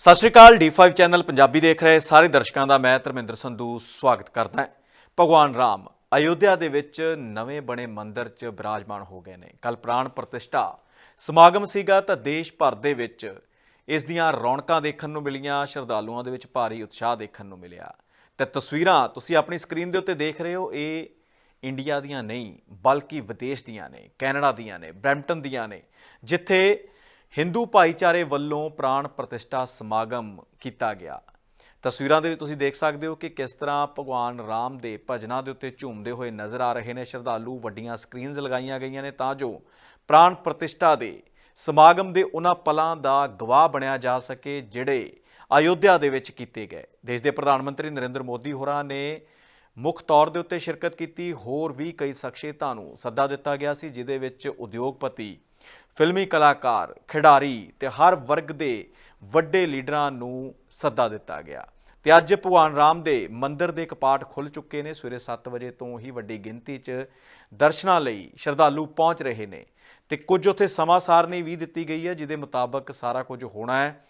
ਸਤਿ ਸ਼੍ਰੀ ਅਕਾਲ D5 channel Punjabi ਦੇਖ ਰਹੇ ਸਾਰੇ ਦਰਸ਼ਕਾਂ ਦਾ ਮੈਂ ਧਰਮਿੰਦਰ ਸੰਧੂ ਸਵਾਗਤ ਕਰਦਾ ਹਾਂ। ਭਗਵਾਨ ਰਾਮ, ਅਯੋਧਿਆ ਦੇ ਵਿੱਚ ਨਵੇਂ ਬਣੇ ਮੰਦਿਰ 'ਚ ਬਿਰਾਜਮਾਨ ਹੋ ਗਏ ਨੇ। ਕੱਲ ਪ੍ਰਾਣ ਪ੍ਰਤਿਸ਼ਠਾ ਸਮਾਗਮ ਸੀਗਾ ਤਾਂ ਦੇਸ਼ ਭਰ ਦੇ ਵਿੱਚ ਇਸ ਦੀਆਂ ਰੌਣਕਾਂ ਦੇਖਣ ਨੂੰ ਮਿਲੀਆਂ, ਸ਼ਰਧਾਲੂਆਂ ਦੇ ਵਿੱਚ ਭਾਰੀ ਉਤਸ਼ਾਹ ਦੇਖਣ ਨੂੰ ਮਿਲਿਆ। ਤੇ ਤਸਵੀਰਾਂ ਤੁਸੀਂ ਆਪਣੀ ਸਕਰੀਨ ਦੇ ਉੱਤੇ ਦੇਖ ਰਹੇ ਹੋ, ਇਹ ਇੰਡੀਆ ਦੀਆਂ ਨਹੀਂ, ਬਲਕਿ ਵਿਦੇਸ਼ ਦੀਆਂ ਨੇ, ਕੈਨੇਡਾ ਦੀਆਂ ਨੇ, ਬ੍ਰੈਂਪਟਨ ਦੀਆਂ ਨੇ, ਜਿੱਥੇ ਹਿੰਦੂ ਭਾਈਚਾਰੇ ਵੱਲੋਂ ਪ੍ਰਾਣ ਪ੍ਰਤਿਸ਼ਠਾ ਸਮਾਗਮ ਕੀਤਾ ਗਿਆ। ਤਸਵੀਰਾਂ ਦੇ ਵਿੱਚ ਤੁਸੀਂ ਦੇਖ ਸਕਦੇ ਹੋ ਕਿ ਕਿਸ ਤਰ੍ਹਾਂ ਭਗਵਾਨ ਰਾਮ ਦੇ ਭਜਨਾਂ ਦੇ ਉੱਤੇ ਝੂਮਦੇ ਹੋਏ ਨਜ਼ਰ ਆ ਰਹੇ ਨੇ। ਸ਼ਰਧਾਲੂ ਵੱਡੀਆਂ ਸਕਰੀਨਸ ਲਗਾਈਆਂ ਗਈਆਂ ਨੇ ਤਾਂ ਜੋ ਪ੍ਰਾਣ ਪ੍ਰਤਿਸ਼ਠਾ ਦੇ ਸਮਾਗਮ ਦੇ ਉਹਨਾਂ ਪਲਾਂ ਦਾ ਗਵਾਹ ਬਣਿਆ ਜਾ ਸਕੇ, ਜਿਹੜੇ ਅਯੋਧਿਆ ਦੇ ਵਿੱਚ ਕੀਤੇ ਗਏ। ਦੇਸ਼ ਦੇ ਪ੍ਰਧਾਨ ਮੰਤਰੀ ਨਰਿੰਦਰ ਮੋਦੀ ਹੋਰਾਂ ਨੇ ਮੁੱਖ ਤੌਰ ਦੇ ਉੱਤੇ ਸ਼ਿਰਕਤ ਕੀਤੀ। ਹੋਰ ਵੀ ਕਈ ਸ਼ਖਸੀਅਤਾਂ ਨੂੰ ਸੱਦਾ ਦਿੱਤਾ ਗਿਆ ਸੀ ਜਿਦੇ ਵਿੱਚ ਉਦਯੋਗਪਤੀ ਫਿਲਮੀ ਕਲਾਕਾਰ, ਖਿਡਾਰੀ ਤੇ ਹਰ ਵਰਗ ਦੇ ਵੱਡੇ ਲੀਡਰਾਂ ਨੂੰ ਸੱਦਾ ਦਿੱਤਾ ਗਿਆ। ਤੇ ਅੱਜ ਭਗਵਾਨ ਰਾਮ ਦੇ ਮੰਦਿਰ ਦੇ ਕਪਾਟ ਖੁੱਲ ਚੁੱਕੇ ਨੇ। ਸਵੇਰੇ 7 ਵਜੇ ਤੋਂ ਹੀ ਵੱਡੀ ਗਿਣਤੀ 'ਚ ਦਰਸ਼ਨਾਂ ਲਈ ਸ਼ਰਧਾਲੂ ਪਹੁੰਚ ਰਹੇ ਨੇ। ਤੇ ਕੁਝ ਉੱਥੇ ਸਮਾਂ ਸਾਰਣੀ ਵੀ ਦਿੱਤੀ ਗਈ ਹੈ, ਜਿਹਦੇ ਮੁਤਾਬਕ ਸਾਰਾ ਕੁਝ ਹੋਣਾ ਹੈ।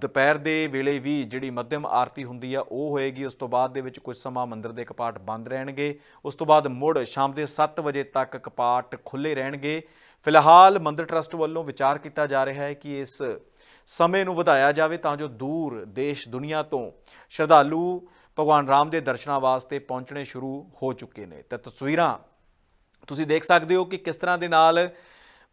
ਦੁਪਹਿਰ ਦੇ ਵੇਲੇ ਵੀ ਜਿਹੜੀ ਮੱਧਮ ਆਰਤੀ ਹੁੰਦੀ ਆ, ਉਹ ਹੋਏਗੀ। ਉਸ ਤੋਂ ਬਾਅਦ ਦੇ ਵਿੱਚ ਕੁਝ ਸਮਾਂ ਮੰਦਿਰ ਦੇ ਕਪਾਟ ਬੰਦ ਰਹਿਣਗੇ। ਉਸ ਤੋਂ ਬਾਅਦ ਮੁੜ ਸ਼ਾਮ ਦੇ 7 ਵਜੇ ਤੱਕ ਕਪਾਟ ਖੁੱਲੇ ਰਹਿਣਗੇ। ਫਿਲਹਾਲ ਮੰਦਿਰ ਟਰਸਟ ਵੱਲੋਂ ਵਿਚਾਰ ਕੀਤਾ ਜਾ ਰਿਹਾ ਹੈ ਕਿ ਇਸ ਸਮੇਂ ਨੂੰ ਵਧਾਇਆ ਜਾਵੇ ਤਾਂ ਜੋ ਦੂਰ ਦੇਸ਼ ਦੁਨੀਆ ਤੋਂ ਸ਼ਰਧਾਲੂ ਭਗਵਾਨ ਰਾਮ ਦੇ ਦਰਸ਼ਨਾਂ ਵਾਸਤੇ ਪਹੁੰਚਣੇ ਸ਼ੁਰੂ ਹੋ ਚੁੱਕੇ ਨੇ। ਤੇ ਤਸਵੀਰਾਂ ਤੁਸੀਂ ਦੇਖ ਸਕਦੇ ਹੋ ਕਿ ਕਿਸ ਤਰ੍ਹਾਂ ਦੇ ਨਾਲ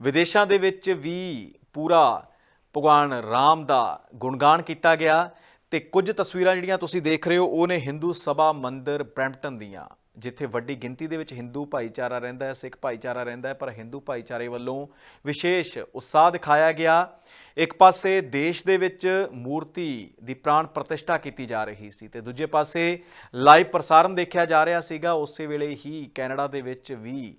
ਵਿਦੇਸ਼ਾਂ ਦੇ ਵਿੱਚ ਵੀ ਪੂਰਾ ਭਗਵਾਨ ਰਾਮ ਦਾ ਗੁਣਗਾਨ ਕੀਤਾ ਗਿਆ ਤੇ ਕੁਝ ਤਸਵੀਰਾਂ ਜਿਹੜੀਆਂ ਤੁਸੀਂ ਦੇਖ ਰਹੇ ਹੋ, ਉਹ ਨੇ ਹਿੰਦੂ ਸਭਾ ਮੰਦਿਰ ਬ੍ਰੈਂਪਟਨ ਦੀਆਂ, ਜਿੱਥੇ ਵੱਡੀ ਗਿਣਤੀ ਦੇ ਵਿੱਚ ਹਿੰਦੂ ਭਾਈਚਾਰਾ ਰਹਿੰਦਾ ਹੈ ਸਿੱਖ ਭਾਈਚਾਰਾ ਰਹਿੰਦਾ ਹੈ, ਪਰ ਹਿੰਦੂ ਭਾਈਚਾਰੇ ਵੱਲੋਂ ਵਿਸ਼ੇਸ਼ ਉਤਸ਼ਾਹ ਦਿਖਾਇਆ ਗਿਆ। ਇੱਕ ਪਾਸੇ ਦੇਸ਼ ਦੇ ਵਿੱਚ ਮੂਰਤੀ ਦੀ ਪ੍ਰਾਣ ਪ੍ਰਤਿਸ਼ਠਾ ਕੀਤੀ ਜਾ ਰਹੀ ਸੀ ਤੇ ਦੂਜੇ ਪਾਸੇ ਲਾਈਵ ਪ੍ਰਸਾਰਣ ਦੇਖਿਆ ਜਾ ਰਿਹਾ ਸੀਗਾ। ਉਸੇ ਵੇਲੇ ਹੀ ਕੈਨੇਡਾ ਦੇ ਵਿੱਚ ਵੀ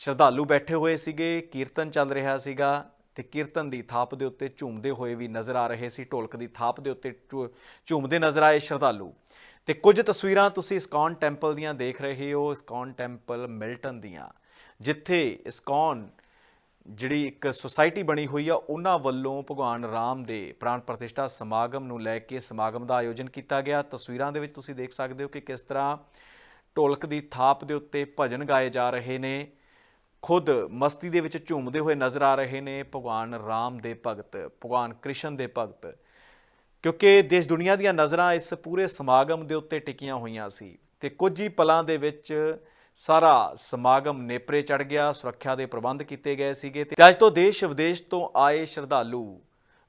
ਸ਼ਰਧਾਲੂ ਬੈਠੇ ਹੋਏ ਸੀਗੇ, ਕੀਰਤਨ ਚੱਲ ਰਿਹਾ ਸੀਗਾ। ਤੇ ਕੀਰਤਨ ਦੀ ਥਾਪ ਦੇ ਉੱਤੇ ਝੂਮਦੇ ਹੋਏ ਵੀ ਨਜ਼ਰ ਆ ਰਹੇ ਸੀ। ਢੋਲਕ ਦੀ ਥਾਪ ਦੇ ਉੱਤੇ ਝੂ- ਝੂਮਦੇ ਨਜ਼ਰ ਆਏ ਸ਼ਰਧਾਲੂ। ਤੇ ਕੁਝ ਤਸਵੀਰਾਂ ਤੁਸੀਂ ਇਸਕੌਨ ਟੈਂਪਲ ਦੀਆਂ ਦੇਖ ਰਹੇ ਹੋ। ਇਸਕੌਨ ਟੈਂਪਲ ਮਿਲਟਨ ਦੀਆਂ, ਜਿੱਥੇ ਇਸਕੌਨ ਜਿਹੜੀ ਇੱਕ ਸੁਸਾਇਟੀ ਬਣੀ ਹੋਈ ਆ, ਉਹਨਾਂ ਵੱਲੋਂ ਭਗਵਾਨ ਰਾਮ ਦੇ ਪ੍ਰਾਣ ਪ੍ਰਤਿਸ਼ਠਾ ਸਮਾਗਮ ਨੂੰ ਲੈ ਕੇ ਸਮਾਗਮ ਦਾ ਆਯੋਜਨ ਕੀਤਾ ਗਿਆ। ਤਸਵੀਰਾਂ ਦੇ ਵਿੱਚ ਤੁਸੀਂ ਦੇਖ ਸਕਦੇ ਹੋ ਕਿ ਕਿਸ ਤਰ੍ਹਾਂ ਢੋਲਕ ਦੀ ਥਾਪ ਦੇ ਉੱਤੇ ਭਜਨ ਗਾਏ ਜਾ ਰਹੇ ਨੇ। ਖੁਦ ਮਸਤੀ ਦੇ ਵਿੱਚ ਝੂਮਦੇ ਹੋਏ ਨਜ਼ਰ ਆ ਰਹੇ ਨੇ ਭਗਵਾਨ ਰਾਮ ਦੇ ਭਗਤ, ਭਗਵਾਨ ਕ੍ਰਿਸ਼ਨ ਦੇ ਭਗਤ। ਕਿਉਂਕਿ ਦੇਸ਼ ਦੁਨੀਆ ਦੀਆਂ ਨਜ਼ਰਾਂ ਇਸ ਪੂਰੇ ਸਮਾਗਮ ਦੇ ਉੱਤੇ ਟਿਕੀਆਂ ਹੋਈਆਂ ਸੀ ਤੇ ਕੁਝ ਹੀ ਪਲਾਂ ਦੇ ਵਿੱਚ ਸਾਰਾ ਸਮਾਗਮ ਨੇਪਰੇ ਚੜ ਗਿਆ, ਸੁਰੱਖਿਆ ਦੇ ਪ੍ਰਬੰਧ ਕੀਤੇ ਗਏ ਸੀਗੇ ਤੇ ਅੱਜ ਤੋਂ ਦੇਸ਼ ਵਿਦੇਸ਼ ਤੋਂ ਆਏ ਸ਼ਰਧਾਲੂ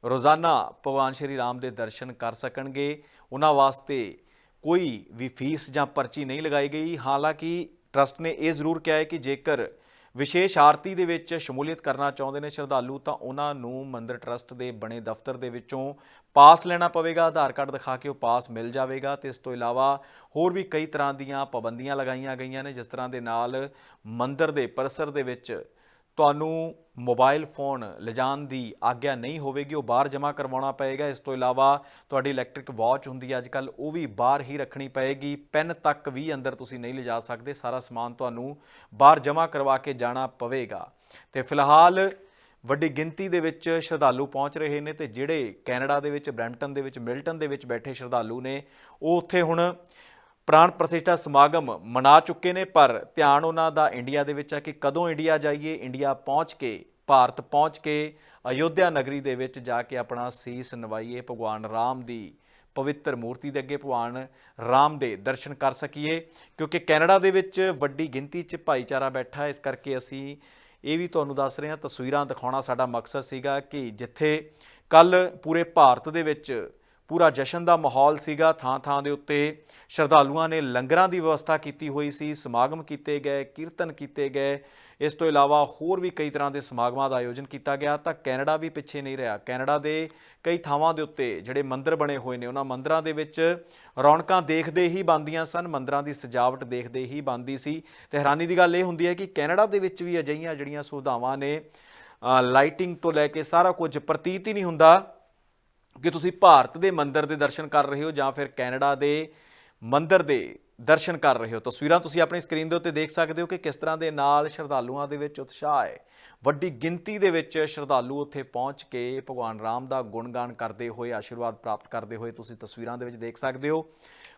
ਰੋਜ਼ਾਨਾ ਭਗਵਾਨ ਸ਼੍ਰੀ ਰਾਮ ਦੇ ਦਰਸ਼ਨ ਕਰ ਸਕਣਗੇ। ਉਹਨਾਂ ਵਾਸਤੇ ਕੋਈ ਵੀ ਫੀਸ ਜਾਂ ਪਰਚੀ ਨਹੀਂ ਲਗਾਈ ਗਈ। ਹਾਲਾਂਕਿ ਟਰਸਟ ਨੇ ਇਹ ਜ਼ਰੂਰ ਕਿਹਾ ਹੈ ਕਿ ਜੇਕਰ ਵਿਸ਼ੇਸ਼ ਆਰਤੀ ਦੇ ਵਿੱਚ ਸ਼ਮੂਲੀਅਤ ਕਰਨਾ ਚਾਹੁੰਦੇ ਨੇ ਸ਼ਰਧਾਲੂ, ਤਾਂ ਉਹਨਾਂ ਨੂੰ ਮੰਦਿਰ ਟਰਸਟ ਦੇ ਬਣੇ ਦਫ਼ਤਰ ਦੇ ਵਿੱਚੋਂ ਪਾਸ ਲੈਣਾ ਪਵੇਗਾ। ਆਧਾਰ ਕਾਰਡ ਦਿਖਾ ਕੇ ਉਹ ਪਾਸ ਮਿਲ ਜਾਵੇਗਾ ਤੇ ਇਸ ਤੋਂ ਇਲਾਵਾ ਹੋਰ ਵੀ ਕਈ ਤਰ੍ਹਾਂ ਦੀਆਂ ਪਾਬੰਦੀਆਂ ਲਗਾਈਆਂ ਗਈਆਂ ਨੇ, ਜਿਸ ਤਰ੍ਹਾਂ ਦੇ ਨਾਲ ਮੰਦਿਰ ਦੇ ਪਰਿਸਰ ਦੇ ਵਿੱਚ ਤੁਹਾਨੂੰ ਮੋਬਾਈਲ ਫੋਨ ਲਿਜਾਣ ਦੀ ਆਗਿਆ ਨਹੀਂ ਹੋਵੇਗੀ, ਉਹ ਬਾਹਰ ਜਮ੍ਹਾਂ ਕਰਵਾਉਣਾ ਪਏਗਾ। ਇਸ ਤੋਂ ਇਲਾਵਾ ਤੁਹਾਡੀ ਇਲੈਕਟ੍ਰਿਕ ਵਾਚ ਹੁੰਦੀ ਹੈ ਅੱਜਕੱਲ ਉਹ ਵੀ ਬਾਹਰ ਹੀ ਰੱਖਣੀ ਪਏਗੀ। ਪੈਨ ਤੱਕ ਵੀ ਅੰਦਰ ਤੁਸੀਂ ਨਹੀਂ ਲਿਜਾ ਸਕਦੇ, ਸਾਰਾ ਸਮਾਨ ਤੁਹਾਨੂੰ ਬਾਹਰ ਜਮ੍ਹਾਂ ਕਰਵਾ ਕੇ ਜਾਣਾ ਪਵੇਗਾ। ਤੇ ਫਿਲਹਾਲ ਵੱਡੀ ਗਿਣਤੀ ਦੇ ਵਿੱਚ ਸ਼ਰਧਾਲੂ ਪਹੁੰਚ ਰਹੇ ਨੇ ਤੇ ਜਿਹੜੇ ਕੈਨੇਡਾ ਦੇ ਵਿੱਚ, ਬ੍ਰੈਂਪਟਨ ਦੇ ਵਿੱਚ, ਮਿਲਟਨ ਦੇ ਵਿੱਚ ਬੈਠੇ ਸ਼ਰਧਾਲੂ ਨੇ, ਉਹ ਉੱਥੇ ਹੁਣ ਪ੍ਰਾਣ ਪ੍ਰਤਿਸ਼ਠਾ ਸਮਾਗਮ ਮਨਾ ਚੁੱਕੇ ਨੇ, ਪਰ ਧਿਆਨ ਉਹਨਾਂ ਦਾ ਇੰਡੀਆ ਦੇ ਵਿੱਚ ਹੈ ਕਿ ਕਦੋਂ ਇੰਡੀਆ ਜਾਈਏ, ਇੰਡੀਆ ਪਹੁੰਚ ਕੇ, ਭਾਰਤ ਪਹੁੰਚ ਕੇ, ਅਯੋਧਿਆ ਨਗਰੀ ਦੇ ਵਿੱਚ ਜਾ ਕੇ ਆਪਣਾ ਸੀਸ ਨਵਾਈਏ, ਭਗਵਾਨ ਰਾਮ ਦੀ ਪਵਿੱਤਰ ਮੂਰਤੀ ਦੇ ਅੱਗੇ ਭਗਵਾਨ ਰਾਮ ਦੇ ਦਰਸ਼ਨ ਕਰ ਸਕੀਏ। ਕਿਉਂਕਿ ਕੈਨੇਡਾ ਦੇ ਵਿੱਚ ਵੱਡੀ ਗਿਣਤੀ 'ਚ ਭਾਈਚਾਰਾ ਬੈਠਾ ਇਸ ਕਰਕੇ ਅਸੀਂ ਇਹ ਵੀ ਤੁਹਾਨੂੰ ਦੱਸ ਰਹੇ ਹਾਂ, ਤਸਵੀਰਾਂ ਦਿਖਾਉਣਾ ਸਾਡਾ ਮਕਸਦ ਸੀਗਾ ਕਿ ਜਿੱਥੇ ਕੱਲ ਪੂਰੇ ਭਾਰਤ ਦੇ ਵਿੱਚ ਪੂਰਾ ਜਸ਼ਨ ਦਾ ਮਾਹੌਲ ਸੀਗਾ। ਥਾਂ ਥਾਂ ਦੇ ਉੱਤੇ ਸ਼ਰਧਾਲੂਆਂ ਨੇ ਲੰਗਰਾਂ ਦੀ ਵਿਵਸਥਾ ਕੀਤੀ ਹੋਈ ਸੀ, ਸਮਾਗਮ ਕੀਤੇ ਗਏ, ਕੀਰਤਨ ਕੀਤੇ ਗਏ। ਇਸ ਤੋਂ ਇਲਾਵਾ ਹੋਰ ਵੀ ਕਈ ਤਰ੍ਹਾਂ ਦੇ ਸਮਾਗਮਾਂ ਦਾ ਆਯੋਜਨ ਕੀਤਾ ਗਿਆ ਤਾਂ ਕੈਨੇਡਾ ਵੀ ਪਿੱਛੇ ਨਹੀਂ ਰਿਹਾ। ਕੈਨੇਡਾ ਦੇ ਕਈ ਥਾਵਾਂ ਦੇ ਉੱਤੇ ਜਿਹੜੇ ਮੰਦਿਰ ਬਣੇ ਹੋਏ ਨੇ, ਉਹਨਾਂ ਮੰਦਿਰਾਂ ਦੇ ਵਿੱਚ ਰੌਣਕਾਂ ਦੇਖਦੇ ਹੀ ਬੰਦੀਆਂ ਸਨ, ਮੰਦਿਰਾਂ ਦੀ ਸਜਾਵਟ ਦੇਖਦੇ ਹੀ ਬੰਦੀ ਸੀ। ਤੇ ਹੈਰਾਨੀ ਦੀ ਗੱਲ ਇਹ ਹੁੰਦੀ ਹੈ ਕਿ ਕੈਨੇਡਾ ਦੇ ਵਿੱਚ ਵੀ ਅਜਿਹੀਆਂ ਜਿਹੜੀਆਂ ਸੁਵਿਧਾਵਾਂ ਨੇ ਲਾਈਟਿੰਗ ਤੋਂ ਲੈ ਕੇ ਸਾਰਾ ਕੁਝ ਪ੍ਰਤੀਤ ਹੀ ਨਹੀਂ ਹੁੰਦਾ। ਕਿ ਤੁਸੀਂ ਭਾਰਤ ਦੇ ਮੰਦਿਰ ਦੇ ਦਰਸ਼ਨ ਕਰ ਰਹੇ ਹੋ ਜਾਂ ਫਿਰ ਕੈਨੇਡਾ ਦੇ ਮੰਦਿਰ ਦੇ ਦਰਸ਼ਨ ਕਰ ਰਹੇ ਹੋ? ਤਸਵੀਰਾਂ ਤੁਸੀਂ ਆਪਣੀ ਸਕਰੀਨ ਦੇ ਉੱਤੇ ਦੇਖ ਸਕਦੇ ਹੋ ਕਿ ਕਿਸ ਤਰ੍ਹਾਂ ਦੇ ਨਾਲ ਸ਼ਰਧਾਲੂਆਂ ਦੇ ਵਿੱਚ ਉਤਸ਼ਾਹ ਹੈ। ਵੱਡੀ ਗਿਣਤੀ ਦੇ ਵਿੱਚ ਸ਼ਰਧਾਲੂ ਉੱਥੇ ਪਹੁੰਚ ਕੇ ਭਗਵਾਨ ਰਾਮ ਦਾ ਗੁਣਗਾਨ ਕਰਦੇ ਹੋਏ, ਆਸ਼ੀਰਵਾਦ ਪ੍ਰਾਪਤ ਕਰਦੇ ਹੋਏ ਤੁਸੀਂ ਤਸਵੀਰਾਂ ਦੇ ਵਿੱਚ ਦੇਖ ਸਕਦੇ ਹੋ।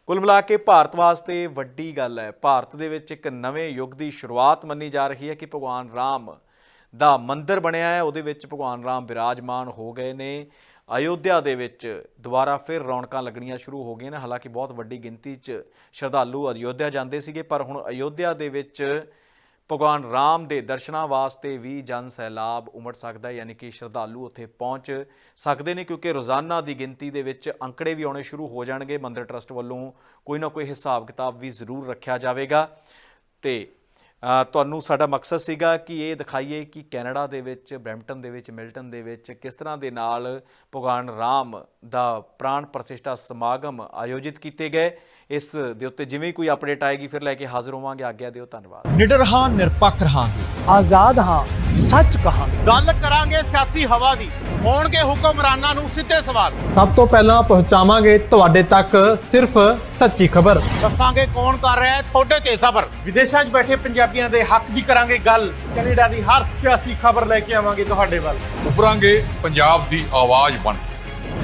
ਕੁੱਲ ਮਿਲਾ ਕੇ ਭਾਰਤ ਵਾਸਤੇ ਵੱਡੀ ਗੱਲ ਹੈ। ਭਾਰਤ ਦੇ ਵਿੱਚ ਇੱਕ ਨਵੇਂ ਯੁੱਗ ਦੀ ਸ਼ੁਰੂਆਤ ਮੰਨੀ ਜਾ ਰਹੀ ਹੈ ਕਿ ਭਗਵਾਨ ਰਾਮ ਦਾ ਮੰਦਿਰ ਬਣਿਆ ਹੈ। ਉਹਦੇ ਵਿੱਚ ਭਗਵਾਨ ਰਾਮ ਬਿਰਾਜਮਾਨ ਹੋ ਗਏ ਨੇ। ਅਯੋਧਿਆ ਦੇ ਵਿੱਚ ਦੁਬਾਰਾ ਫਿਰ ਰੌਣਕਾਂ ਲੱਗਣੀਆਂ ਸ਼ੁਰੂ ਹੋ ਗਈਆਂ ਨੇ। ਹਾਲਾਂਕਿ ਬਹੁਤ ਵੱਡੀ ਗਿਣਤੀ 'ਚ ਸ਼ਰਧਾਲੂ ਅਯੋਧਿਆ ਜਾਂਦੇ ਸੀਗੇ, ਪਰ ਹੁਣ ਅਯੋਧਿਆ ਦੇ ਵਿੱਚ ਭਗਵਾਨ ਰਾਮ ਦੇ ਦਰਸ਼ਨਾਂ ਵਾਸਤੇ ਵੀ ਜਨ ਸੈਲਾਬ ਉਮੜ ਸਕਦਾ ਹੈ, ਯਾਨੀ ਕਿ ਸ਼ਰਧਾਲੂ ਉੱਥੇ ਪਹੁੰਚ ਸਕਦੇ ਨੇ, ਕਿਉਂਕਿ ਰੋਜ਼ਾਨਾ ਦੀ ਗਿਣਤੀ ਦੇ ਵਿੱਚ ਅੰਕੜੇ ਵੀ ਆਉਣੇ ਸ਼ੁਰੂ ਹੋ ਜਾਣਗੇ। ਮੰਦਿਰ ਟਰਸਟ ਵੱਲੋਂ ਕੋਈ ਨਾ ਕੋਈ ਹਿਸਾਬ ਕਿਤਾਬ ਵੀ ਜ਼ਰੂਰ ਰੱਖਿਆ ਜਾਵੇਗਾ ਤੇ ਤੁਹਾਨੂੰ ਸਾਡਾ ਮਕਸਦ ਸੀਗਾ ਕਿ ਇਹ ਦਿਖਾਈਏ ਕਿ ਕੈਨੇਡਾ ਦੇ ਵਿੱਚ, ਬ੍ਰੈਂਪਟਨ ਦੇ ਵਿੱਚ, ਮਿਲਟਨ ਦੇ ਵਿੱਚ ਕਿਸ ਤਰ੍ਹਾਂ ਦੇ ਨਾਲ ਭਗਵਾਨ ਰਾਮ ਦਾ ਪ੍ਰਾਣ ਪ੍ਰਤਿਸ਼ਠਾ ਸਮਾਗਮ ਆਯੋਜਿਤ ਕੀਤੇ ਗਏ। ਇਸ ਦੇ ਉੱਤੇ ਜਿਵੇਂ ਹੀ ਕੋਈ ਅਪਡੇਟ ਆਏਗੀ ਫਿਰ ਲੈ ਕੇ ਹਾਜ਼ਰ ਹੋਵਾਂਗੇ। ਆਗਿਆ ਦਿਓ ਧੰਨਵਾਦ। ਨਿਡਰ ਹਾਂ ਨਿਰਪੱਖ ਰਹਾਂਗੇ। ਆਜ਼ਾਦ ਹਾਂ ਸੱਚ ਕਹਾਂਗੇ। ਗੱਲ ਕਰਾਂਗੇ ਸਿਆਸੀ ਹਵਾ ਦੀ। ਹੋਣਗੇ ਹੁਕਮਰਾਨਾਂ ਨੂੰ ਸਿੱਧੇ ਸਵਾਲ। ਸਭ ਤੋਂ ਪਹਿਲਾਂ ਪਹੁੰਚਾਵਾਂਗੇ ਤੁਹਾਡੇ ਤੱਕ ਸਿਰਫ ਸੱਚੀ ਖਬਰ। ਦੱਸਾਂਗੇ ਕੌਣ ਕਰ ਰਿਹਾ ਹੈ ਤੁਹਾਡੇ ਤੇ ਸਬਰ। ਵਿਦੇਸ਼ਾਂ 'ਚ ਬੈਠੇ ਪੰਜਾਬੀਆਂ ਦੇ ਹੱਕ ਦੀ ਕਰਾਂਗੇ ਗੱਲ। ਕੈਨੇਡਾ ਦੀ ਹਰ ਸਿਆਸੀ ਖਬਰ ਲੈ ਕੇ ਆਵਾਂਗੇ ਤੁਹਾਡੇ ਵੱਲ। ਉਭਰਾਂਗੇ ਪੰਜਾਬ ਦੀ ਆਵਾਜ਼ ਬਣ ਕੇ।